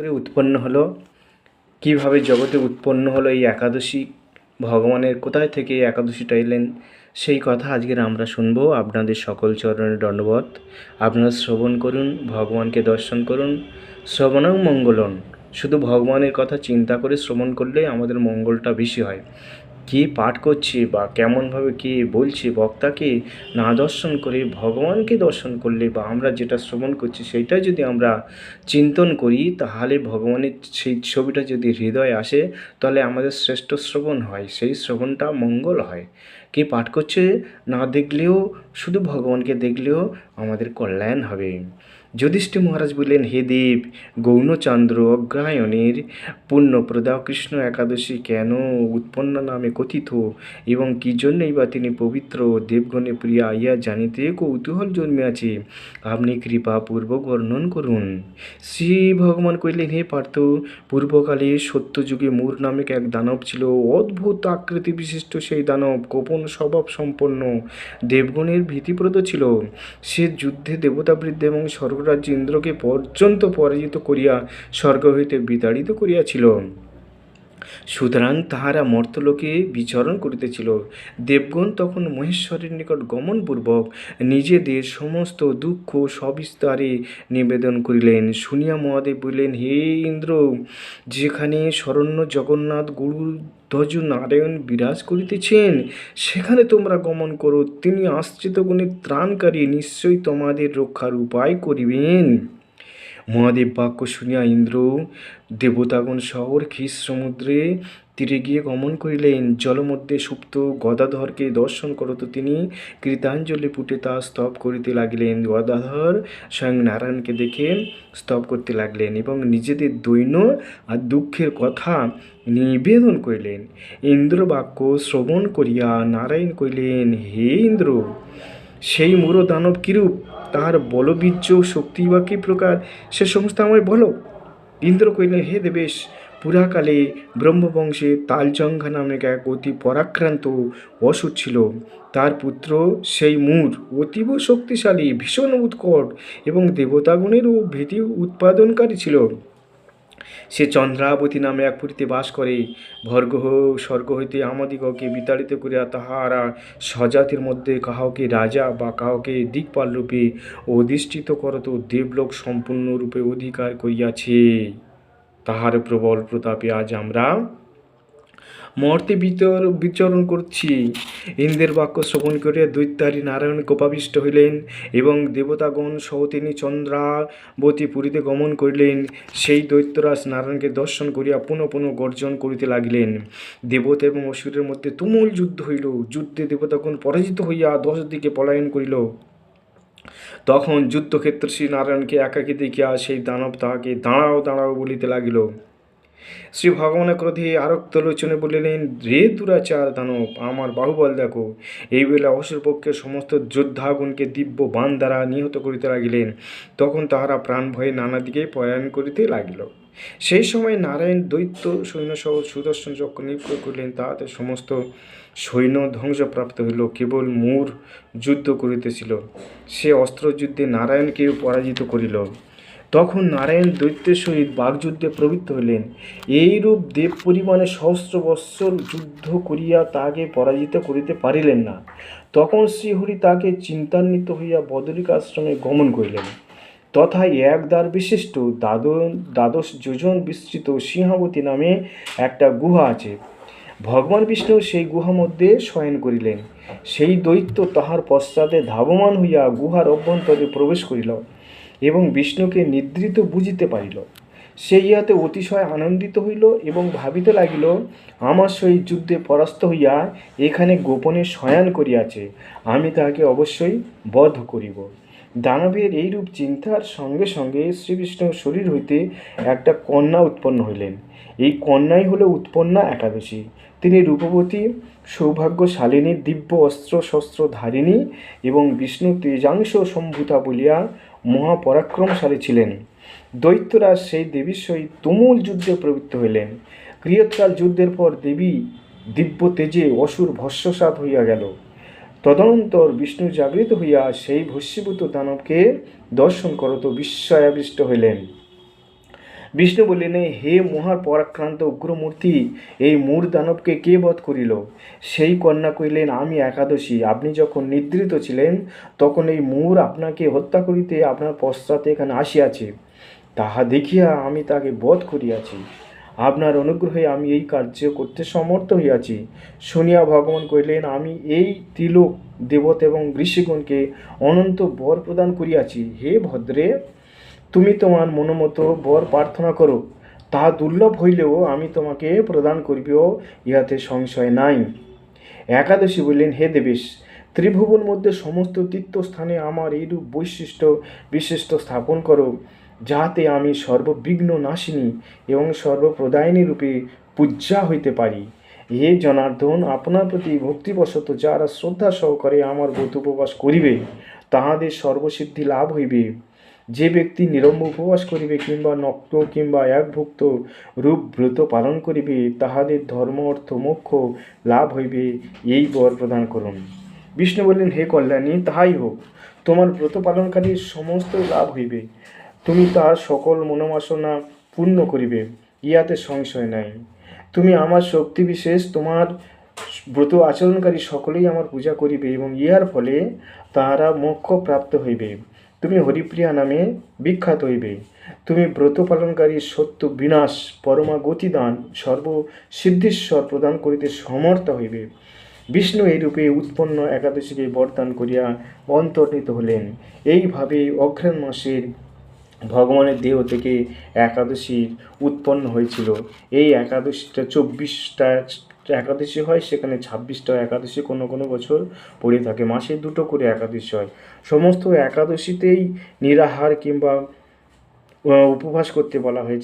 করে উৎপন্ন হলো? কীভাবে জগতে উৎপন্ন হলো এই একাদশী? ভগবানের কোথায় থেকে এই একাদশীটা এলেন? সেই কথা আজকের আমরা শুনব আপনাদের সকল চরণের দণ্ডবধ আপনারা শ্রবণ করুন, ভগবানকে দর্শন করুন। শ্রবণং মঙ্গলন শুধু ভগবানের কথা চিন্তা করে শ্রবণ করলে আমাদের মঙ্গলটা বেশি হয়। কে পাঠ করছি বা কেমনভাবে কে বলছে বক্তাকে না দর্শন করে, ভগবানকে দর্শন করলে বা আমরা যেটা শ্রবণ করছি সেইটা যদি আমরা চিন্তন করি, তাহলে ভগবানের সেই ছবিটা যদি হৃদয়ে আসে, তাহলে আমাদের শ্রেষ্ঠ শ্রবণ হয়। সেই শ্রবণটা মঙ্গল হয়। কে পাঠ করছে না দেখলেও, শুধু ভগবানকে দেখলেও আমাদের কল্যাণ হবে। যুধিষ্ঠির মহারাজ বললেন, হে দেব, গৌণচন্দ্র অগ্রায়ণের পুণ্যপ্রদা কৃষ্ণ একাদশী কেন উৎপন্ন নামে কথিত? এবং কী জন্যই বা তিনি পবিত্র দেবগণে প্রিয়া ইয়া জানিতে কৌতূহল জন্মিয়াছে? আপনি কৃপা পূর্বক বর্ণন করুন। শ্রী ভগবান কইলেন হে পার্থ, পূর্বকালে সত্যযুগে মূর নামক এক দানব ছিল। অদ্ভুত আকৃতি বিশিষ্ট সেই দানব, গোপন স্বভাব সম্পন্ন। দেবগণের ভীতিপ্রদ ছিল। সে যুদ্ধে দেবতাবৃদ্ধ এবং স্বর্গরাজ্য ইন্দ্রকে পর্যন্ত পরাজিত করিয়া স্বর্গ হইতে বিতাড়িত করিয়াছিল। সুতরাং তাহারা মর্তলোকে বিচরণ করিতেছিল। দেবগণ তখন মহেশ্বরের নিকট গমনপূর্বক নিজেদের সমস্ত দুঃখ সবিস্তারে নিবেদন করিলেন। শুনিয়া মহাদেব বললেন, হে ইন্দ্র, যেখানে শরণ্য জগন্নাথ গুরু ধ্বজ নারায়ণ বিরাজ করিতেছেন, সেখানে তোমরা গমন করো। তিনি আশ্রিত গুণের ত্রাণকারী নিশ্চয়ই তোমাদের রক্ষার উপায় করিবেন। মহাদেব বাক্য শুনিয়া ইন্দ্র দেবতাগণ শহর খিস সমুদ্রে তীরে গিয়ে গমন করিলেন। জলমধ্যে সুপ্ত গদাধরকে দর্শন করত তিনি কৃতাঞ্জলি পুটে তা স্তব করিতে লাগিলেন। গদাধর স্বয়ং নারায়ণকে দেখে স্তব করতে লাগলেন এবং নিজেদের দৈন্য আর দুঃখের কথা নিবেদন করিলেন। ইন্দ্র বাক্য শ্রবণ করিয়া নারায়ণ কইলেন হে ইন্দ্র, সেই মূর দানব কিরূপ? তাহার বলবীর্য শক্তি বা কী প্রকার? সে সমস্ত আমায় বলো। ইন্দ্র কহিলেন হে দেবেশ, পুরাকালে ব্রহ্মবংশে তালজঙ্ঘা নামক এক অতি পরাক্রান্ত অসুর ছিল। তার পুত্র সেই মূর অতীব শক্তিশালী, ভীষণ উৎকট এবং দেবতাগুণেরও ভীতি উৎপাদনকারী ছিল। সে চন্দ্রাবতী নামে এক পুরীতে বাস করে। ভর্গ স্বর্গ হইতে আমাদিগকে বিতাড়িত করিয়া তাহারা স্বজাতির মধ্যে কাহকে রাজা বা কাহকে দিকপাল রূপে অধিষ্ঠিত করত, দেবলোক সম্পূর্ণরূপে অধিকার করিয়াছে। তাহার প্রবল প্রতাপে আজ আমরা মর্তে বিতর বিচরণ করছি। ইন্দ্রের বাক্য শ্রবণ করিয়া দৈত্যারী নারায়ণ কোপাবিষ্ট হইলেন এবং দেবতাগণ সহ তিনি চন্দ্রাবতী পুরীতে গমন করিলেন। সেই দৈত্যরাজ নারায়ণকে দর্শন করিয়া পুনঃ পুনঃ গর্জন করিতে লাগিলেন। দেবতা এবং অসুরের মধ্যে তুমুল যুদ্ধ হইল। যুদ্ধে দেবতাগণ পরাজিত হইয়া দশ দিকে পলায়ন করিল। তখন যুদ্ধক্ষেত্র শ্রী নারায়ণকে একাকী দেখিয়া সেই দানব তাহাকে দাঁড়াও দাঁড়াও বলিতে লাগিল। শ্রী ভগবানের ক্রোধে আরক্ত লোচনে বলিলেন, রে দুরাচার দানব, আমার বাহুবল দেখো। এই বেলা অসুর পক্ষে সমস্ত যোদ্ধাগণকে দিব্য বান দ্বারা নিহত করিতে লাগিলেন। তখন তাহারা প্রাণ ভয়ে নানা দিকে পলায়ন করিতে লাগিল। সেই সময় নারায়ণ দৈত্য সৈন্যসহ সুদর্শন চক্র নিয়োগ করিলেন। তাহাতে সমস্ত সৈন্য ধ্বংসপ্রাপ্ত হইল, কেবল মূর যুদ্ধ করিতেছিল। সে অস্ত্রযুদ্ধে নারায়ণকেও পরাজিত করিল। তখন নারায়ণ দৈত্যের সহিত বাগযুদ্ধে প্রবৃত্ত হইলেন। এইরূপ দেব পরিমাণে সহস্র বৎসর যুদ্ধ করিয়া তাহাকে পরাজিত করিতে পারিলেন না। তখন শ্রীহরি তাকে চিন্তান্বিত হইয়া বদরিক আশ্রমে গমন করিলেন। তথা এক দ্বার বিশিষ্ট দ্বাদ দ্বাদশ যোজন বিস্তৃত সিংহাবতী নামে একটা গুহা আছে। ভগবান বিষ্ণু সেই গুহা মধ্যে শয়ন করিলেন। সেই দৈত্য তাহার পশ্চাতে ধাবমান হইয়া গুহার অভ্যন্তরে প্রবেশ করিল। এবং বিষ্ণুকে নিদ্রিত বুঝিতে পারিল। সে ইহাতে অতিশয় আনন্দিত হইল এবং ভাবিতে লাগিল, আমার সহিত যুদ্ধে পরাস্ত হইয়া এখানে গোপনে শয়ান করিয়াছে, আমি তাহাকে অবশ্যই বধ করিব। দানবের এইরূপ চিন্তার সঙ্গে সঙ্গে শ্রীকৃষ্ণ শরীর হইতে একটা কন্যা উৎপন্ন হইলেন। এই কন্যাই হলো উৎপন্না একাদশী। তিনি রূপবতী, সৌভাগ্যশালিনী, দিব্য অস্ত্র শস্ত্র ধারিণী এবং বিষ্ণু তেজাংশ সম্ভূতা বলিয়া মহাপরাক্রমশালী ছিলেন। দৈত্যরাজ সেই দেবীর সহিত তুমুল যুদ্ধে প্রবৃত্ত হইলেন। ক্রিয়ৎকাল যুদ্ধের পর দেবী দিব্য তেজে অসুর ভস্যসাত হইয়া গেল। তদনন্তর বিষ্ণু জাগৃত হইয়া সেই ভস্মীভূত দানবকে দর্শন করত বিস্ময়াবিষ্ট হইলেন। বিষ্ণু বললেন, হে মহার পরাক্রান্ত উগ্রমূর্তি, এই মূর দানবকে কে বধ করিল? সেই কন্যা কহিলেন, আমি একাদশী। আপনি যখন নিদ্রিত ছিলেন, তখন এই মূর আপনাকে হত্যা করিতে আপনার পশ্চাতে এখানে আসিয়াছে। তাহা দেখিয়া আমি তাকে বধ করিয়াছি। আপনার অনুগ্রহে আমি এই কার্য করতে সমর্থ হইয়াছি। শুনিয়া ভগবান কহিলেন, আমি এই তিলক দেবত এবং ঋষিগণকে অনন্ত বর প্রদান করিয়াছি। হে ভদ্রে তুমি তোমার মনোমতো বর প্রার্থনা করো। তাহা দুর্লভ হইলেও আমি তোমাকে প্রদান করিবেও ইহাতে সংশয় নাই। একাদশী বললেন, হে দেবেশ, ত্রিভুবন মধ্যে সমস্ত তীর্থস্থানে আমার এইরূপ বৈশিষ্ট্য বিশিষ্ট স্থাপন করো, যাহাতে আমি সর্ববিঘ্ন নাশিনী এবং সর্বপ্রদায়িনী রূপে পূজ্যা হইতে পারি। হে জনার্দন, আপনার প্রতি ভক্তিবশত যারা শ্রদ্ধা সহকারে আমার ব্রত উপবাস করিবে, তাহাদের সর্বসিদ্ধি লাভ হইবে। যে ব্যক্তি নিরম্ব উপবাস করিবে কিংবা নক্ত কিংবা একভুক্ত রূপ ব্রত পালন করিবে, তাহাদের ধর্ম, অর্থ, মোক্ষ লাভ হইবে, এই বর প্রদান করুন। বিষ্ণু বললেন, হে কল্যাণী, তাহাই হোক। তোমার ব্রত পালনকারীর সমস্ত লাভ হইবে। তুমি তার সকল মনোবাসনা পূর্ণ করিবে, ইহাতে সংশয় নাই। তুমি আমার শক্তি বিশেষ, তোমার ব্রত আচরণকারী সকলেই আমার পূজা করিবে এবং ইহার ফলে তাহারা মোক্ষ প্রাপ্ত হইবে। তুমি হরিপ্রিয়া নামে বিখ্যাত হইবে। তুমি ব্রত পালনকারী সত্য বিনাশ, পরমা গতিদান, সর্ব সিদ্ধেশ্বর প্রদান করিতে সমর্থ হইবে। বিষ্ণু এই রূপে উৎপন্ন একাদশীকে বরদান করিয়া অন্তর্নিত হলেন। এইভাবে অঘ্রাণ মাসের ভগবানের দেহ থেকে একাদশীর উৎপন্ন হয়েছিল। এই একাদশীটা চব্বিশটা একাদশী হয়, সেখানে ছাব্বিশটা একাদশী কোনো কোনো বছর পড়ে থাকে। মাসে দুটো করে একাদশী হয়। সমস্ত একাদশীতেই নিরাহার কিংবা উপবাস করতে বলা হয়েছে।